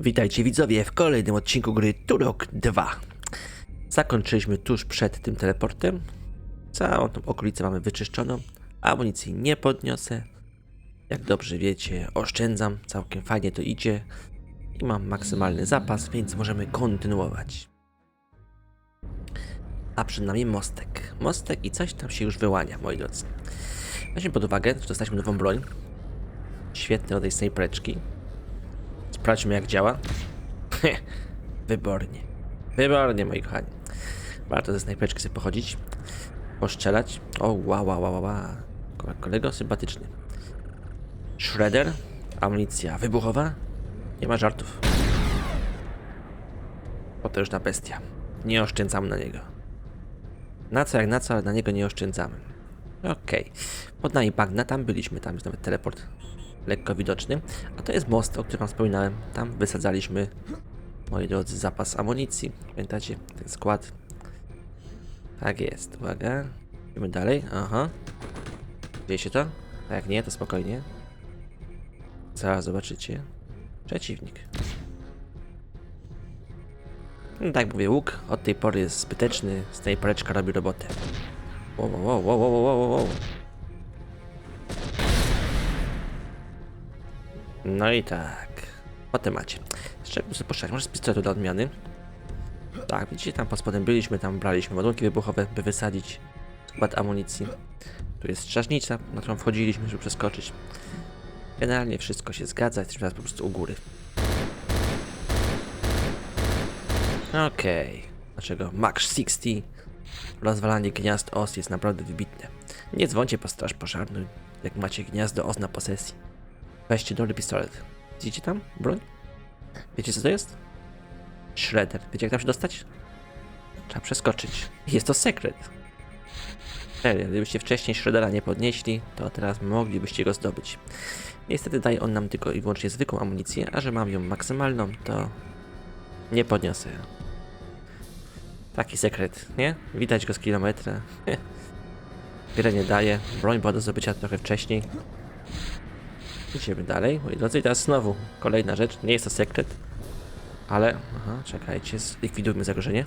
Witajcie widzowie w kolejnym odcinku gry Turok 2. Zakończyliśmy tuż przed tym teleportem. Całą tą okolicę mamy wyczyszczoną. Amunicji nie podniosę. Jak dobrze wiecie, oszczędzam. Całkiem fajnie to idzie. I mam maksymalny zapas, więc możemy kontynuować. A przed nami mostek. Mostek i coś tam się już wyłania, moi drodzy. Weźmy pod uwagę, że dostaliśmy nową broń. Świetne od tej snajpereczki. Sprawdźmy jak działa. Wybornie. Wybornie, moi kochani. Warto ze snajpereczki sobie pochodzić. Poszczelać. O, wow, wow, wow, wow. Ko- Kolego sympatyczny. Shredder. Amunicja wybuchowa. Nie ma żartów. Potężna bestia. Nie oszczędzamy na niego. Na co jak na co, ale na niego nie oszczędzamy. Okej. Pod nami bagna, tam byliśmy, tam jest nawet teleport lekko widoczny. A to jest most, o którym wspominałem. Tam wysadzaliśmy, moi drodzy, zapas amunicji. Pamiętacie ten skład? Tak jest, uwaga. Idziemy dalej, aha. Dzieje się to? A jak nie, to spokojnie. Zaraz zobaczycie. Przeciwnik. No tak mówię, łuk od tej pory jest zbyteczny, snajpereczka robi robotę. Wow, wow, wow, wow, wow, wow, wow. No i tak. Po temacie. Jeszcze sobie poszukać, może z pistoletu do odmiany. Tak, widzicie, tam pod spodem byliśmy, tam braliśmy ładunki wybuchowe, by wysadzić skład amunicji. Tu jest strażnica, na którą wchodziliśmy, żeby przeskoczyć. Generalnie wszystko się zgadza, jesteśmy teraz po prostu u góry. Okej. Dlaczego Max 60 rozwalanie gniazd os jest naprawdę wybitne. Nie dzwoncie po straż pożarną, jak macie gniazdo os na posesji. Weźcie dobry pistolet. Widzicie tam? Broń? Wiecie co to jest? Shredder. Wiecie jak tam się dostać? Trzeba przeskoczyć. Jest to sekret. Serio, gdybyście wcześniej Shreddera nie podnieśli, to teraz moglibyście go zdobyć. Niestety daje on nam tylko i wyłącznie zwykłą amunicję, a że mam ją maksymalną, to nie podniosę. Taki sekret, nie? Widać go z kilometra. Wiele nie daje. Broń była do zdobycia trochę wcześniej. Idziemy dalej, moi drodzy. I teraz znowu kolejna rzecz. Nie jest to sekret, ale. Aha, czekajcie, zlikwidujmy zagrożenie.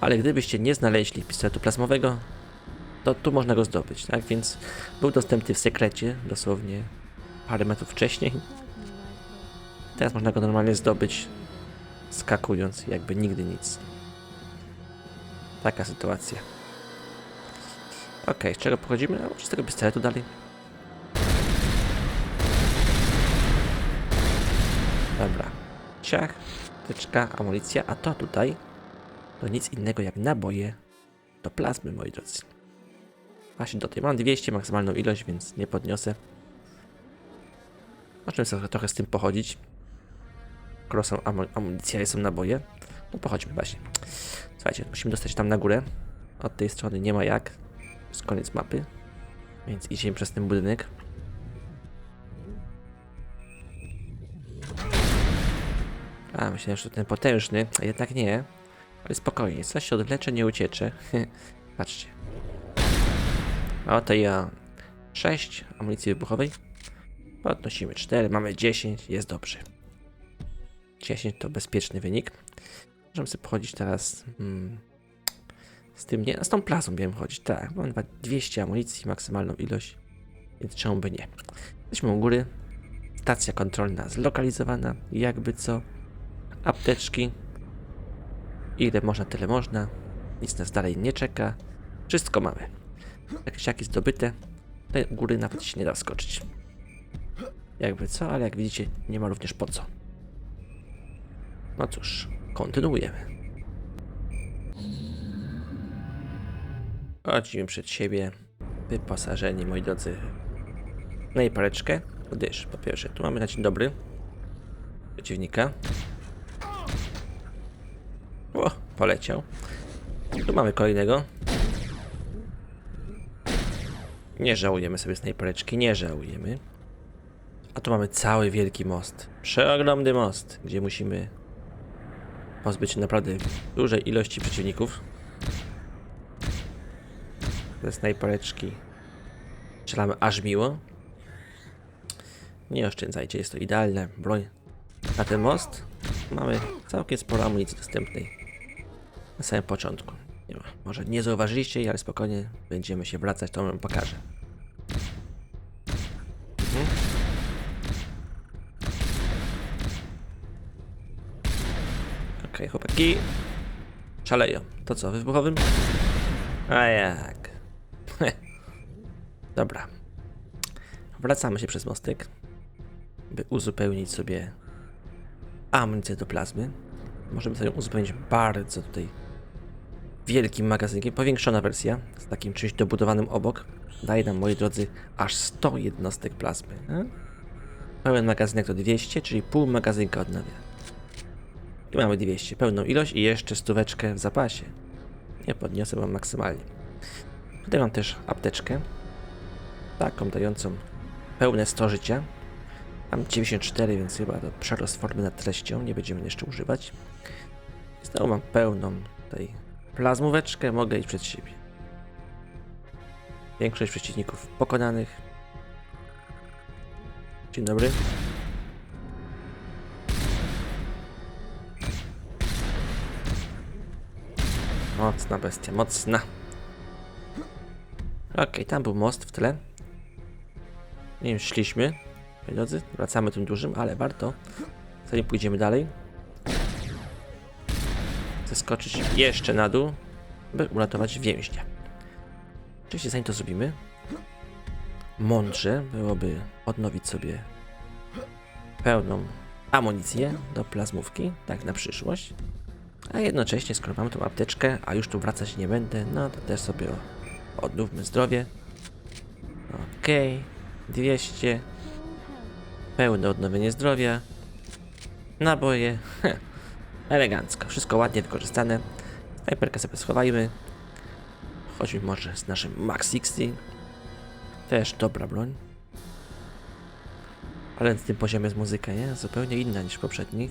Ale gdybyście nie znaleźli pistoletu plazmowego, to tu można go zdobyć, tak? Więc był dostępny w sekrecie, dosłownie parę metrów wcześniej. Teraz można go normalnie zdobyć, skakując, jakby nigdy nic. Taka sytuacja. Okej, z czego pochodzimy? A może z tego pistoletu dalej? Ciach, tyczka, amunicja, a to tutaj to nic innego jak naboje do plazmy, moi drodzy. Właśnie do tej mam 200 maksymalną ilość, więc nie podniosę. Możemy sobie trochę z tym pochodzić. Skoro są amu amunicja są naboje, no pochodźmy właśnie. Słuchajcie, musimy dostać tam na górę. Od tej strony nie ma jak. Jest koniec mapy. Więc idziemy przez ten budynek. A, myślałem, że ten potężny, a jednak nie. Ale spokojnie, coś się odwlecze, nie uciecze. Patrzcie. Oto ja 6 amunicji wybuchowej. Podnosimy 4, mamy 10, jest dobrze. 10 to bezpieczny wynik. Możemy sobie pochodzić teraz mm, z tym, nie, z tą plazą będziemy chodzić, tak. Mam chyba 200 amunicji, maksymalną ilość, więc czemu by nie. Jesteśmy u góry, stacja kontrolna zlokalizowana, jakby co, apteczki, ile można, tyle można, nic nas dalej nie czeka, wszystko mamy. Jakieś siaki zdobyte, tej góry nawet się nie da skoczyć. Jakby co, ale jak widzicie, nie ma również po co. No cóż, kontynuujemy. Chodzimy przed siebie, wyposażeni, moi drodzy, na jej pareczkę, gdyż po pierwsze, tu mamy na dzień dobry przeciwnika. O, poleciał. Tu mamy kolejnego. Nie żałujemy sobie snajpereczki, nie żałujemy. A tu mamy cały wielki most. Przeogromny most, gdzie musimy pozbyć się naprawdę dużej ilości przeciwników. Ze snajpereczki strzelamy aż miło. Nie oszczędzajcie, jest to idealna broń na ten most mamy całkiem sporo amunicji dostępnej na samym początku. Nie ma. Może nie zauważyliście ale spokojnie będziemy się wracać, to wam pokażę. Mhm. Okej, chłopaki. Szaleją. To co, wybuchowym? A jak? Dobra. Wracamy się przez mostek, by uzupełnić sobie amunicję do plazmy. Możemy sobie uzupełnić bardzo tutaj wielkim magazynkiem. Powiększona wersja z takim czymś dobudowanym obok. Daje nam, moi drodzy, aż 100 jednostek plazmy. Pełen magazynek to 200, czyli pół magazynka odnawia. I mamy 200, pełną ilość i jeszcze stóweczkę w zapasie. Nie podniosę wam maksymalnie. Tutaj mam też apteczkę. Taką dającą pełne 100 życia. Mam 94, więc chyba to przerost formy nad treścią. Nie będziemy jeszcze używać. Znowu mam pełną tutaj plazmóweczkę. Mogę iść przed siebie. Większość przeciwników pokonanych. Dzień dobry. Mocna bestia, mocna. Okej, tam był most w tle. Nie wiem, szliśmy. Moi drodzy, wracamy tym dużym, ale warto. Zanim pójdziemy dalej. Zeskoczyć jeszcze na dół, by uratować więźnia. Oczywiście zanim to zrobimy, mądrze byłoby odnowić sobie pełną amunicję do plazmówki, tak na przyszłość. A jednocześnie, skoro mamy tą apteczkę, a już tu wracać nie będę, no to też sobie odnówmy zdrowie. Okej, 200. Pełne odnowienie zdrowia. Naboje. Heh. Elegancko. Wszystko ładnie wykorzystane. Snajperkę sobie schowajmy. Chodźmy może z naszym Max 60. Też dobra broń. Ale w tym poziomie jest muzyka, nie? Zupełnie inna niż poprzednich.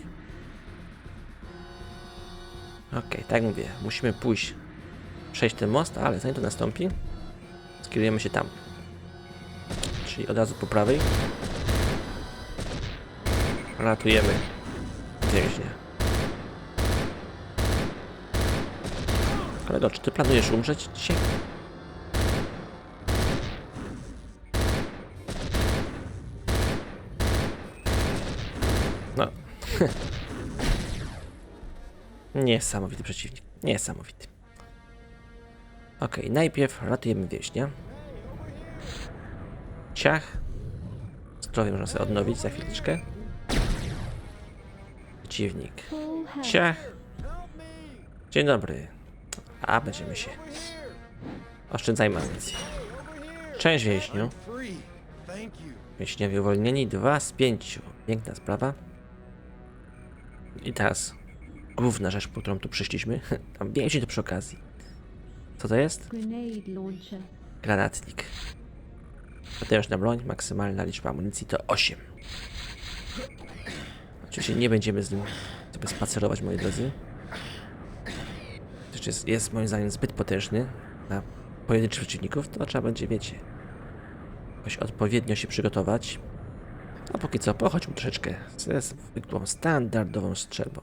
Okej, tak jak mówię, musimy pójść, przejść ten most, ale zanim to nastąpi, skierujemy się tam. Czyli od razu po prawej. Ratujemy więźnia. Kolego, czy ty planujesz umrzeć dzisiaj? No. Niesamowity przeciwnik. Niesamowity. Okej, najpierw ratujemy wieśnia. Ciach. Zdrowie można sobie odnowić za chwileczkę. Przeciwnik. Ciach. Dzień dobry. A, będziemy się. Oszczędzajmy amunicję. Część więźniu. Więźniowie uwolnieni. Dwa z pięciu. Piękna sprawa. I teraz główna rzecz, po którą tu przyszliśmy. Tam więźni to przy okazji. Co to jest? Granatnik. Potężna broń, maksymalna liczba amunicji to 8. Oczywiście nie będziemy z nim sobie spacerować, moi drodzy. Jest, jest moim zdaniem zbyt potężny na pojedynczych przeciwników, to trzeba będzie, wiecie, jakoś odpowiednio się przygotować. A póki co, pochodźmy troszeczkę ze zwykłą, standardową strzelbą.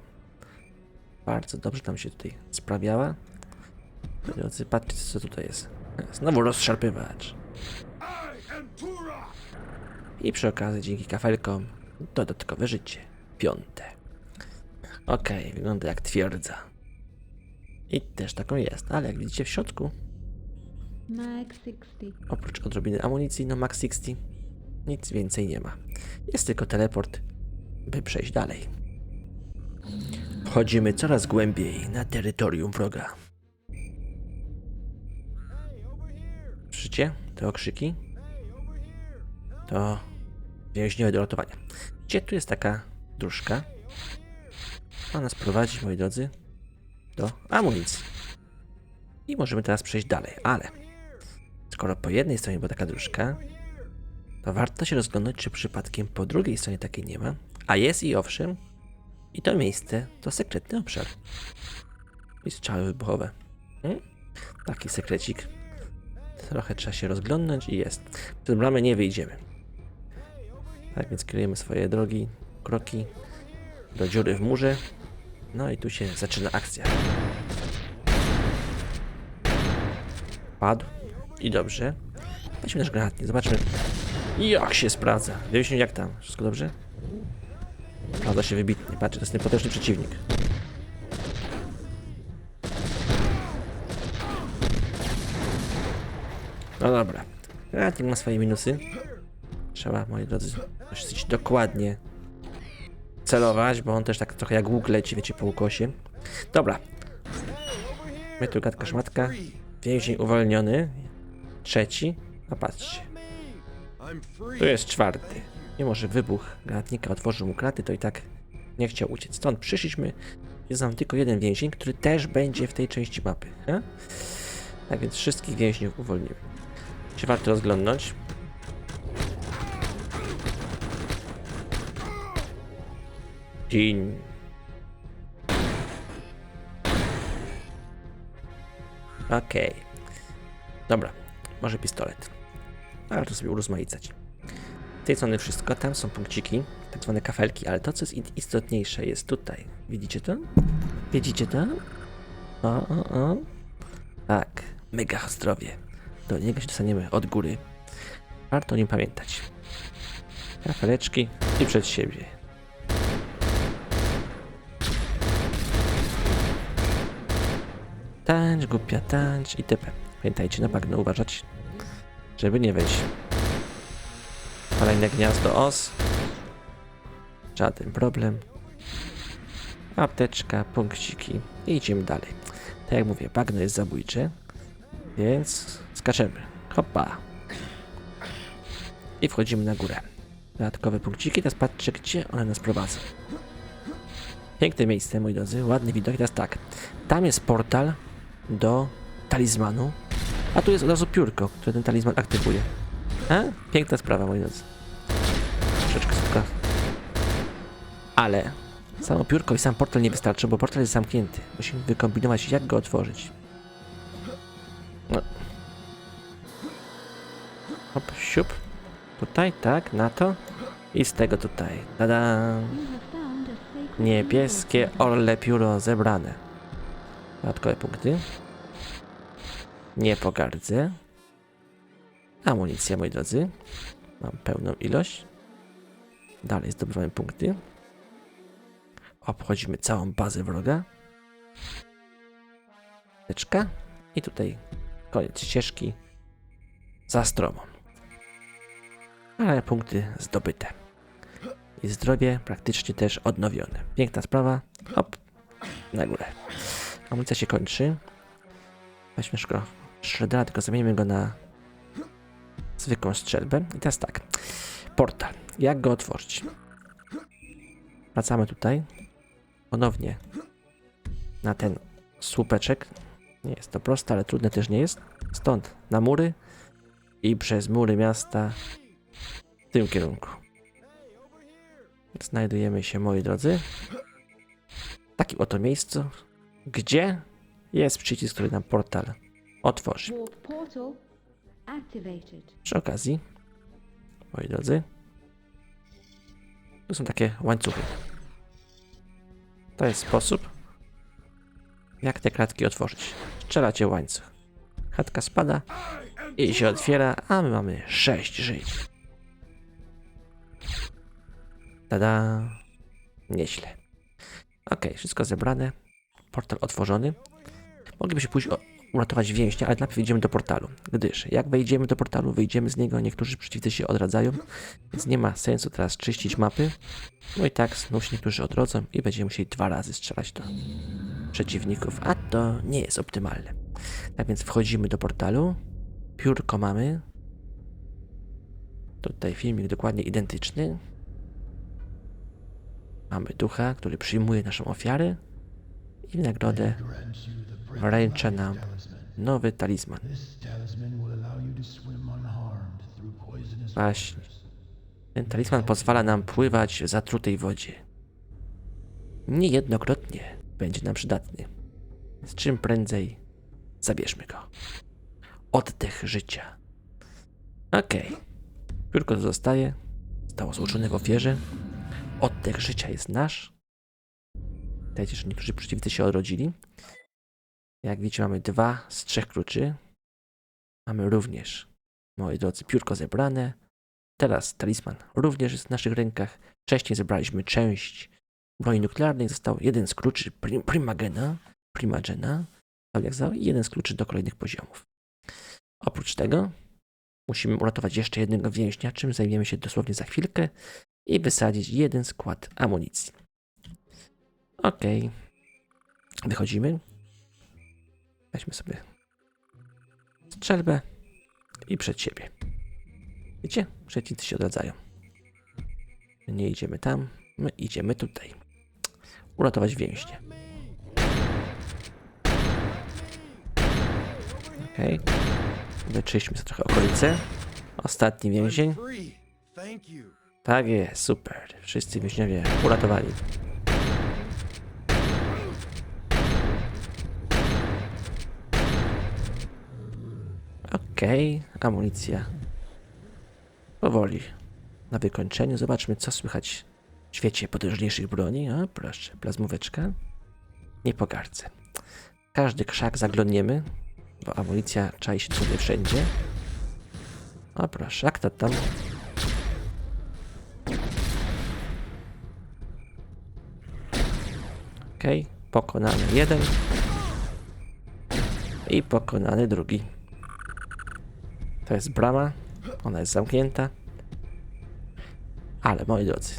Bardzo dobrze nam się tutaj sprawiała. Drodzy, patrzcie co tutaj jest. Znowu rozszarpywacz. I przy okazji dzięki kafelkom dodatkowe życie. Piąte. Okej, wygląda jak twierdza. I też taką jest, ale jak widzicie w środku, Mag 60. oprócz odrobiny amunicji, no Max 60, nic więcej nie ma. Jest tylko teleport, by przejść dalej. Wchodzimy coraz głębiej na terytorium wroga. Słyszycie te okrzyki? To więźniowie do ratowania. Gdzie tu jest taka dróżka? Ma nas prowadzić, moi drodzy, do amunicji. I możemy teraz przejść dalej, ale skoro po jednej stronie była taka dróżka, to warto się rozglądać, czy przypadkiem po drugiej stronie takiej nie ma. A jest i owszem, i to miejsce to sekretny obszar. I strzały wybuchowe. Hmm? Taki sekrecik. Trochę trzeba się rozglądnąć i jest. Przez bramę nie wyjdziemy. Tak więc kierujemy swoje drogi, kroki do dziury w murze. No i tu się zaczyna akcja. Padł. I dobrze. Weźmy nasz granatnik, zobaczmy jak się sprawdza. Wiemy jak tam. Wszystko dobrze? Sprawdza się wybitnie. Patrzcie, to jest niepotężny przeciwnik. No dobra. Granatnik ma swoje minusy. Trzeba, moi drodzy, dosyć dokładnie celować, bo on też tak trochę jak łuk leci, wiecie, po ukosie. Dobra. My tu gadka szmatka. Więzień uwolniony. Trzeci. A patrzcie. Tu jest czwarty. Mimo, że wybuch granatnika otworzył mu kraty, to i tak nie chciał uciec. Stąd przyszliśmy. Jest nam tylko jeden więzień, który też będzie w tej części mapy. Tak więc wszystkich więźniów uwolnimy. Czy warto rozglądnąć? Dzień. Okej. Dobra, może pistolet. Ale to sobie urozmaicać. Z tej strony wszystko, tam są punkciki, tak zwane kafelki, ale to, co jest istotniejsze, jest tutaj. Widzicie to? Widzicie to? O, o, o. Tak, mega zdrowie. Do niego się dostaniemy od góry. Warto o nim pamiętać. Kafeleczki i przed siebie. Głupia, tańcz i tp. Pamiętajcie na bagno uważać, żeby nie wejść. Kolejne gniazdo os. Żaden problem. Apteczka, punkciki i idziemy dalej. Tak jak mówię, bagno jest zabójcze, więc skaczemy. Hopa. I wchodzimy na górę. Dodatkowe punkciki, teraz patrzcie, gdzie one nas prowadzą. Piękne miejsce, moi drodzy, ładny widok. Teraz tak, tam jest portal do talizmanu, a tu jest od razu piórko, które ten talizman aktywuje. A? Piękna sprawa, moi drodzy. Troszeczkę słodka. Ale samo piórko i sam portal nie wystarczy, bo portal jest zamknięty. Musimy wykombinować, jak go otworzyć. No. Hop, siup. Tutaj, tak, na to. I z tego tutaj. Tada! Niebieskie orle pióro zebrane. Dodatkowe punkty. Nie pogardzę. Amunicja, moi drodzy. Mam pełną ilość. Dalej zdobywamy punkty. Obchodzimy całą bazę wroga. Teczka. I tutaj koniec ścieżki. Za stromą. Ale punkty zdobyte i zdrowie praktycznie też odnowione. Piękna sprawa. Hop, na górę. Amunicja się kończy. Weźmy szybko Shreddera, tylko zamienimy go na zwykłą strzelbę. I teraz tak. Portal. Jak go otworzyć? Wracamy tutaj. Ponownie na ten słupeczek. Nie jest to proste, ale trudne też nie jest. Stąd na mury i przez mury miasta w tym kierunku. Znajdujemy się, moi drodzy, w takim oto miejscu, gdzie jest przycisk, który nam portal otworzy. Przy okazji, moi drodzy, tu są takie łańcuchy. To jest sposób, jak te kratki otworzyć. Strzelacie łańcuch. Kratka spada i się otwiera, a my mamy 6 żyć. Tada! Nieźle. Ok, wszystko zebrane. Portal otworzony. Moglibyśmy pójść o, uratować więźnia, ale najpierw idziemy do portalu. Gdyż jak wejdziemy do portalu, wyjdziemy z niego, niektórzy przeciwnicy się odradzają, więc nie ma sensu teraz czyścić mapy. No i tak znów się niektórzy odrodzą i będziemy musieli dwa razy strzelać do przeciwników, a to nie jest optymalne. Tak więc wchodzimy do portalu. Piórko mamy. Tutaj filmik dokładnie identyczny. Mamy ducha, który przyjmuje naszą ofiarę i w nagrodę wręcza nam nowy talizman. Właśnie. Ten talizman pozwala nam pływać w zatrutej wodzie. Niejednokrotnie będzie nam przydatny. Z czym prędzej zabierzmy go. Oddech życia. Okej. Piórko zostaje. Zostało złożone w ofierze. Oddech życia jest nasz. Pamiętajcie, że niektórzy przeciwnicy się odrodzili. Jak widzicie, mamy dwa z trzech kluczy. Mamy również, moi drodzy, piórko zebrane. Teraz talisman również jest w naszych rękach. Wcześniej zebraliśmy część broni nuklearnej. Został jeden z kluczy prim, Primagena, Primagena, tak i jeden z kluczy do kolejnych poziomów. Oprócz tego musimy uratować jeszcze jednego więźnia, czym zajmiemy się dosłownie za chwilkę i wysadzić jeden skład amunicji. Okej. Wychodzimy. Weźmy sobie strzelbę i przed siebie. Widzicie? Przeciwnicy się odradzają. My nie idziemy tam, my idziemy tutaj. Uratować więźnia. Okej. Wyczyśćmy sobie trochę okolice. Ostatni więzień. Tak jest, super. Wszyscy więźniowie uratowani. Okej, amunicja. Powoli. Na wykończeniu zobaczmy, co słychać w świecie potężniejszych broni. O, proszę, plazmóweczka. Nie pogardzę. Każdy krzak zaglądniemy, bo amunicja czai się tutaj wszędzie. O, proszę, jak to tam? Okej, pokonany jeden. I pokonany drugi. To jest brama. Ona jest zamknięta. Ale moi drodzy,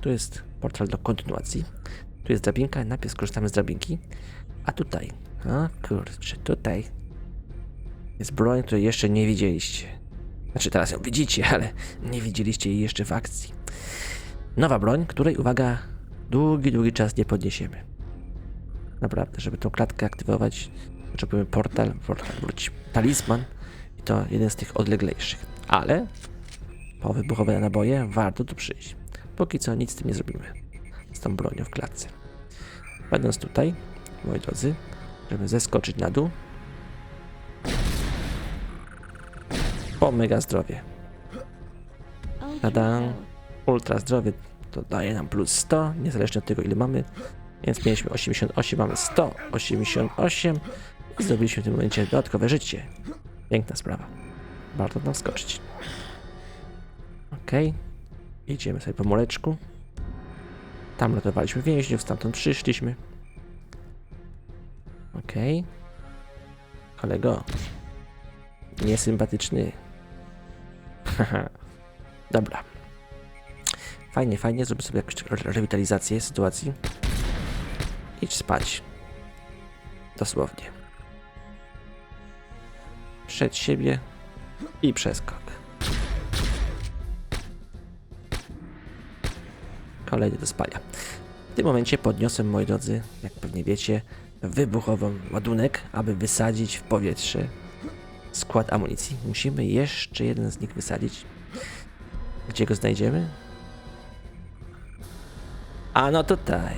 tu jest portal do kontynuacji. Tu jest drabinka, najpierw skorzystamy z drabinki. A tutaj, o kurczę, tutaj jest broń, której jeszcze nie widzieliście. Znaczy teraz ją widzicie, ale nie widzieliście jej jeszcze w akcji. Nowa broń, której, uwaga, długi, długi czas nie podniesiemy. Naprawdę, żeby tą klatkę aktywować, potrzebujemy portal, portal, wróć, talizman i to jeden z tych odleglejszych. Ale po wybuchowe naboje warto tu przyjść. Póki co nic z tym nie zrobimy. Z tą bronią w klatce. Będąc tutaj, moi drodzy, żeby zeskoczyć na dół. Po mega zdrowie. Health. Ultra zdrowie to daje nam plus 100, niezależnie od tego ile mamy. Więc mieliśmy 88, mamy 188 i zdobyliśmy w tym momencie dodatkowe życie. Piękna sprawa. Warto tam skoczyć. Ok. Idziemy sobie po muleczku. Tam ratowaliśmy więźniów, stamtąd przyszliśmy. Ok. Kolego. Niesympatyczny. Haha. Dobra. Fajnie, fajnie, zrób sobie jakąś re- rewitalizację sytuacji. Idź spać. Dosłownie. Przed siebie i przeskok. Kolejny do spania. W tym momencie podniosłem, moi drodzy, jak pewnie wiecie, wybuchową ładunek, aby wysadzić w powietrze skład amunicji. Musimy jeszcze jeden z nich wysadzić. Gdzie go znajdziemy? A no tutaj.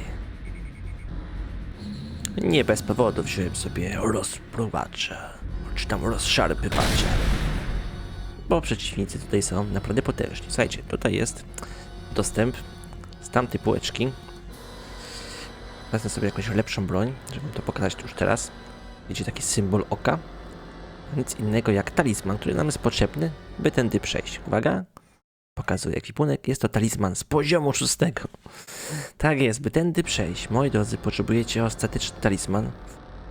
Nie bez powodu wziąłem sobie rozpruwacza, czy tam rozszarpywacza. Bo przeciwnicy tutaj są naprawdę potężni. Słuchajcie, tutaj jest dostęp z tamtej półeczki. Wezmę sobie jakąś lepszą broń, żeby to pokazać już teraz. Widzicie taki symbol oka. Nic innego jak talizman, który nam jest potrzebny, by tędy przejść. Uwaga, Pokazuje ekwipunek. Jest to talizman z poziomu szóstego. Tak jest, by tędy przejść, moi drodzy, potrzebujecie ostateczny talizman.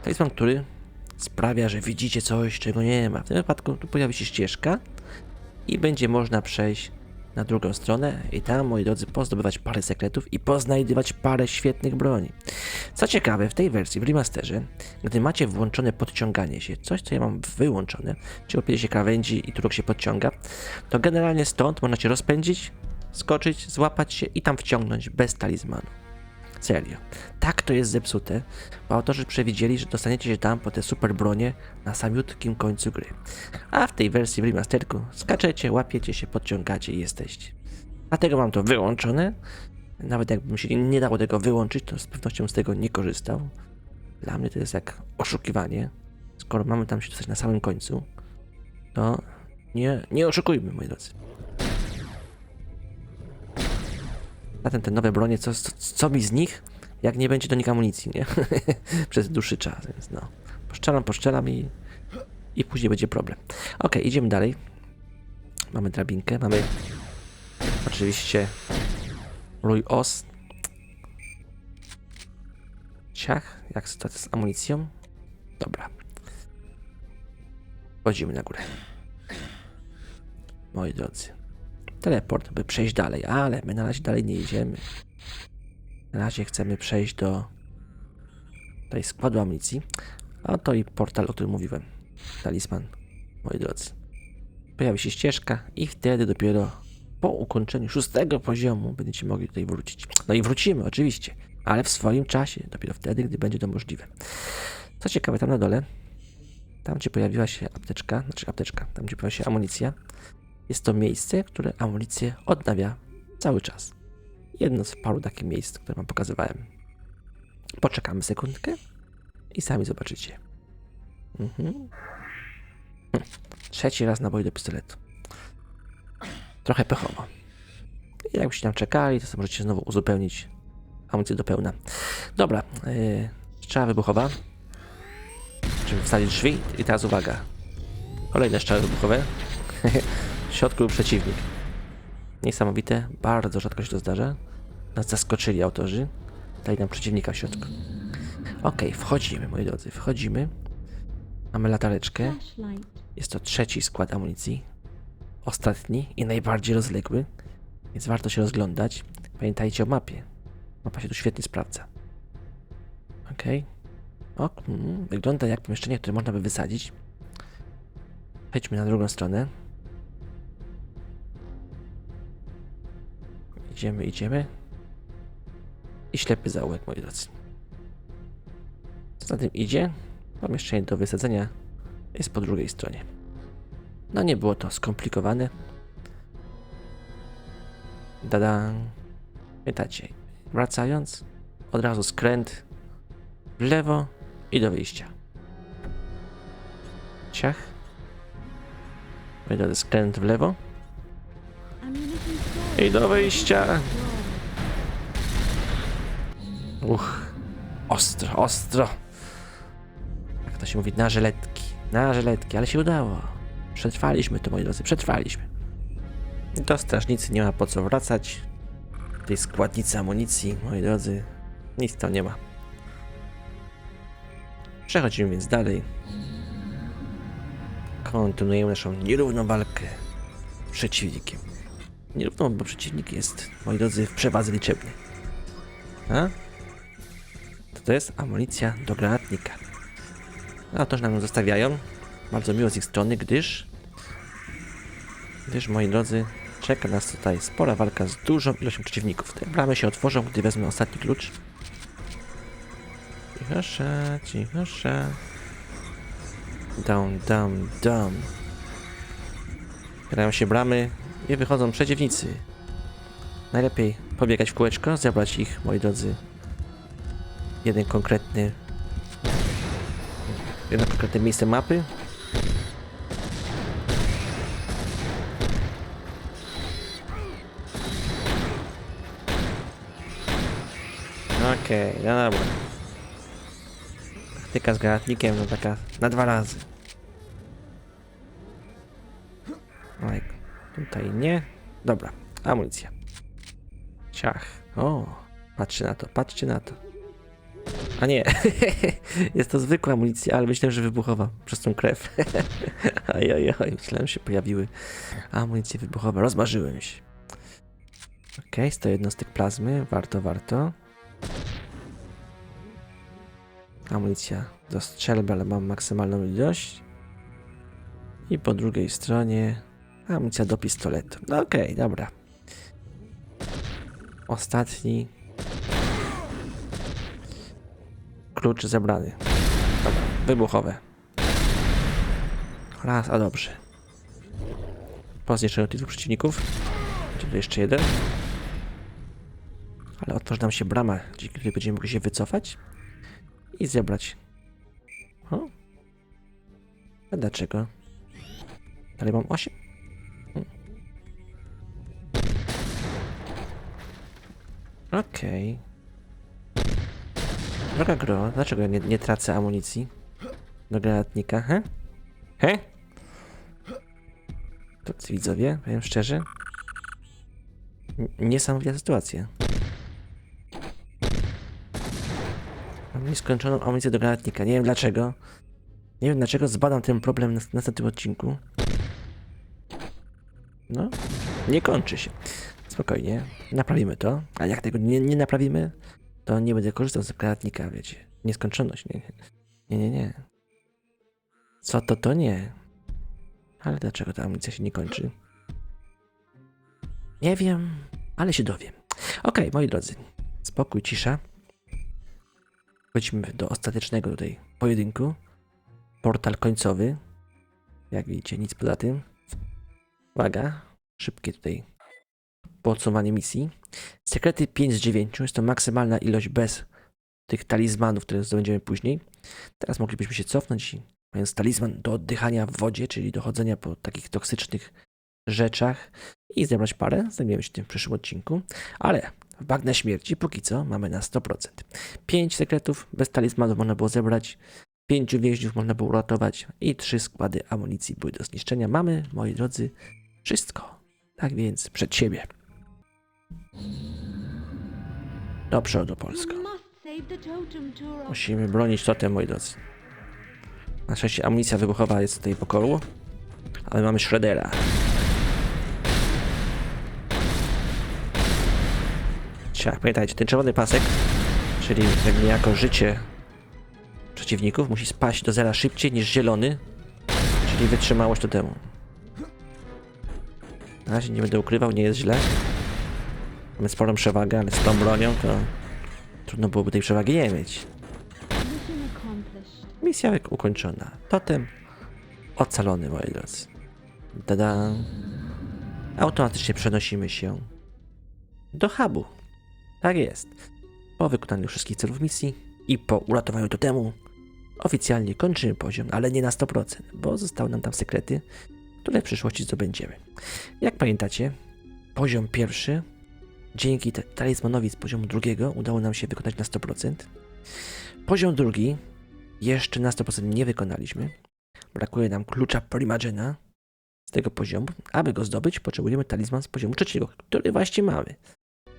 Talizman, który sprawia, że widzicie coś, czego nie ma. W tym wypadku tu pojawi się ścieżka i będzie można przejść na drugą stronę i tam, moi drodzy, pozdobywać parę sekretów i poznajdywać parę świetnych broni. Co ciekawe, w tej wersji, w remasterze, gdy macie włączone podciąganie się, coś co ja mam wyłączone, czyli opie się krawędzi i turok się podciąga, to generalnie stąd można się rozpędzić, skoczyć, złapać się i tam wciągnąć bez talizmanu. Serio. Tak to jest zepsute, bo autorzy przewidzieli, że dostaniecie się tam po te super bronie na samiutkim końcu gry. A w tej wersji w remasterku skaczecie, łapiecie się, podciągacie i jesteście. Dlatego mam to wyłączone. Nawet jakbym się nie dało tego wyłączyć, to z pewnością z tego nie korzystał. Dla mnie to jest jak oszukiwanie. Skoro mamy tam się dostać na samym końcu, to nie, nie oszukujmy, moi drodzy. Zatem te nowe bronie, co, co, co mi z nich Jak nie będzie do nich amunicji, nie? Przez dłuższy czas, więc no. Poszczelam, poszczelam i, i później będzie problem. Ok, idziemy dalej. Mamy drabinkę, mamy oczywiście rój os. Ciach, jak sytuacja z amunicją? Dobra. Wchodzimy na górę. Moi drodzy. Teleport, by przejść dalej, ale my na razie dalej nie idziemy. Na razie chcemy przejść do tutaj składu amunicji. A to i portal, o którym mówiłem. Talisman, moi drodzy. Pojawi się ścieżka i wtedy dopiero po ukończeniu szóstego poziomu będziecie mogli tutaj wrócić. No i wrócimy, oczywiście, ale w swoim czasie, dopiero wtedy, gdy będzie to możliwe. Co ciekawe, tam na dole, tam gdzie pojawiła się apteczka, znaczy apteczka, tam gdzie pojawiła się amunicja, jest to miejsce, które amunicję odnawia cały czas. Jedno z paru takich miejsc, które wam pokazywałem. Poczekamy sekundkę i sami zobaczycie. Mhm. Hm. Trzeci raz naboi do pistoletu. Trochę pechowo. I jakbyście tam czekali, to możecie znowu uzupełnić amunicję do pełna. Dobra, yy, strzała wybuchowa. Żeby wsadzić drzwi i teraz uwaga. Kolejne strzały wybuchowe. w środku był przeciwnik. Niesamowite, bardzo rzadko się to zdarza. Nas zaskoczyli autorzy. Dali nam przeciwnika w środku. Okej, wchodzimy, moi drodzy, wchodzimy. Mamy latareczkę. Jest to trzeci skład amunicji. Ostatni i najbardziej rozległy, więc warto się rozglądać. Pamiętajcie o mapie. Mapa się tu świetnie sprawdza. Okej. O, mm, wygląda jak pomieszczenie, które można by wysadzić. Przejdźmy na drugą stronę. Idziemy, idziemy. I ślepy zaułek, moi drodzy. Co za tym idzie? Pomieszczenie do wysadzenia jest po drugiej stronie. No nie było to skomplikowane. Dada. Pamiętacie, wracając, od razu skręt w lewo i do wyjścia. Ciach. Moi skręt w lewo. I do wyjścia. Uch, ostro, ostro. Jak to się mówi, na żeletki, na żeletki, ale się udało. Przetrwaliśmy to, moi drodzy, przetrwaliśmy. Do strażnicy nie ma po co wracać. Tej składnicy amunicji, moi drodzy, nic tam nie ma. Przechodzimy więc dalej. Kontynuujemy naszą nierówną walkę z przeciwnikiem. Nierówną, bo przeciwnik jest, moi drodzy, w przewadze liczebnej. A? To to jest amunicja do granatnika. A to, że nam ją zostawiają, bardzo miło z ich strony, gdyż, gdyż, moi drodzy, czeka nas tutaj spora walka z dużą ilością przeciwników. Te bramy się otworzą, gdy wezmę ostatni klucz. Cichosza, cichosza. Down, down, down. Otwierają się bramy i wychodzą przeciwnicy. Najlepiej pobiegać w kółeczko, zebrać ich, moi drodzy. Jeden konkretny. Jedno konkretne miejsce mapy. Okej, no dobra. Taktyka z granatnikiem, no taka na dwa razy. Tutaj nie. Dobra, amunicja. Ciach. O, patrzcie na to, patrzcie na to. A nie, jest to zwykła amunicja, ale myślałem, że wybuchowa przez tą krew. Ajajaj, myślałem, że się pojawiły amunicje wybuchowe, rozmarzyłem się. Okay, 100 jednostek plazmy, warto, warto. Amunicja do strzelby, ale mam maksymalną ilość. I po drugiej stronie amunicja do pistoletu. No okej, okay, dobra. Ostatni. Klucz zebrany. Dobra, wybuchowe. Raz, a dobrze. Po zniszczeniu tych przeciwników. Tu jeszcze jeden. Ale otworzy nam się brama, dzięki której będziemy mogli się wycofać i zebrać. O? A dlaczego? Dalej mam 8? Okej. Droga gro, dlaczego ja nie, nie tracę amunicji do granatnika, he? He? To widzowie, powiem szczerze. Niesamowita sytuacja. Mam nieskończoną amunicję do granatnika. Nie wiem dlaczego. Nie wiem dlaczego zbadam ten problem na następnym odcinku. No, nie kończy się. Spokojnie, naprawimy to. A jak tego nie, nie naprawimy, to nie będę korzystał z granatnika, wiecie. Nieskończoność, nie. Nie, nie, nie. Co to, to nie. Ale dlaczego ta amunicja się nie kończy? Nie wiem, ale się dowiem. Okej, moi drodzy. Spokój, cisza. Chodźmy do ostatecznego tutaj pojedynku. Portal końcowy. Jak widzicie, nic poza tym. Uwaga, szybkie tutaj podsumowanie misji. Sekrety 5 z 9 jest to maksymalna ilość bez tych talizmanów, które zdobędziemy później. Teraz moglibyśmy się cofnąć i mając talizman do oddychania w wodzie, czyli do chodzenia po takich toksycznych rzeczach i zebrać parę. Zajmiemy się tym w przyszłym odcinku. Ale w Bagnę Śmierci póki co mamy na 100%. 5 sekretów bez talizmanów można było zebrać, 5 więźniów można było uratować i 3 składy amunicji były do zniszczenia. Mamy, moi drodzy, wszystko. Tak więc przed siebie. Do przodu, Turo. Musimy bronić totem, moi drodzy. Na szczęście amunicja wybuchowa jest tutaj pokoju, ale mamy Shreddera. Ciach, pamiętajcie, ten czerwony pasek, czyli jak niejako życie przeciwników, musi spaść do zera szybciej niż zielony, czyli wytrzymałość totemu. Na razie nie będę ukrywał, nie jest źle. Mamy sporą przewagę, ale z tą bronią to trudno byłoby tej przewagi nie mieć. Misja ukończona. Totem ocalony, moi drodzy. Tada. Automatycznie przenosimy się do hubu. Tak jest. Po wykonaniu wszystkich celów misji i po uratowaniu totemu oficjalnie kończymy poziom, ale nie na 100%, bo zostały nam tam sekrety, które w przyszłości zdobędziemy. Jak pamiętacie, poziom pierwszy dzięki talizmanowi z poziomu drugiego udało nam się wykonać na 100%. Poziom drugi jeszcze na 100% nie wykonaliśmy. Brakuje nam klucza Primagena z tego poziomu. Aby go zdobyć, potrzebujemy talizman z poziomu trzeciego, który właśnie mamy.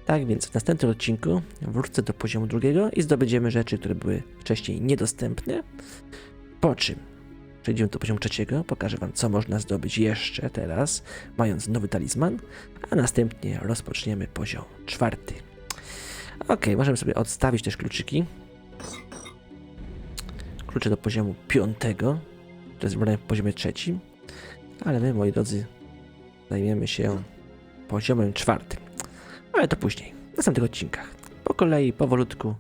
Tak więc w następnym odcinku wrócę do poziomu drugiego i zdobędziemy rzeczy, które były wcześniej niedostępne. Po czym przejdziemy do poziomu trzeciego, pokażę Wam, co można zdobyć jeszcze teraz, mając nowy talizman, a następnie rozpoczniemy poziom czwarty. Ok, możemy sobie odstawić też kluczyki klucze do poziomu piątego, to jest w poziomie trzecim, ale my, moi drodzy, zajmiemy się poziomem czwartym. Ale to później, w następnych odcinkach. Po kolei, powolutku.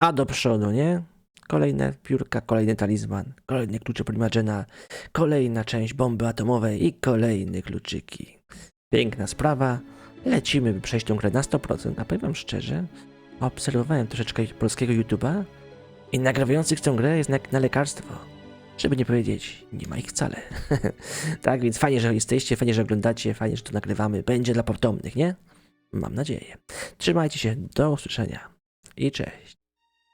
A do przodu, nie? Kolejne piórka, kolejny talizman, kolejne klucze Primagena, kolejna część bomby atomowej i kolejne kluczyki. Piękna sprawa. Lecimy, by przejść tą grę na 100%. A powiem wam szczerze, obserwowałem troszeczkę polskiego YouTube'a i nagrywających tę grę jest jak na lekarstwo. Żeby nie powiedzieć, nie ma ich wcale. tak więc fajnie, że jesteście, fajnie, że oglądacie, fajnie, że to nagrywamy. Będzie dla potomnych, nie? Mam nadzieję. Trzymajcie się, do usłyszenia i cześć.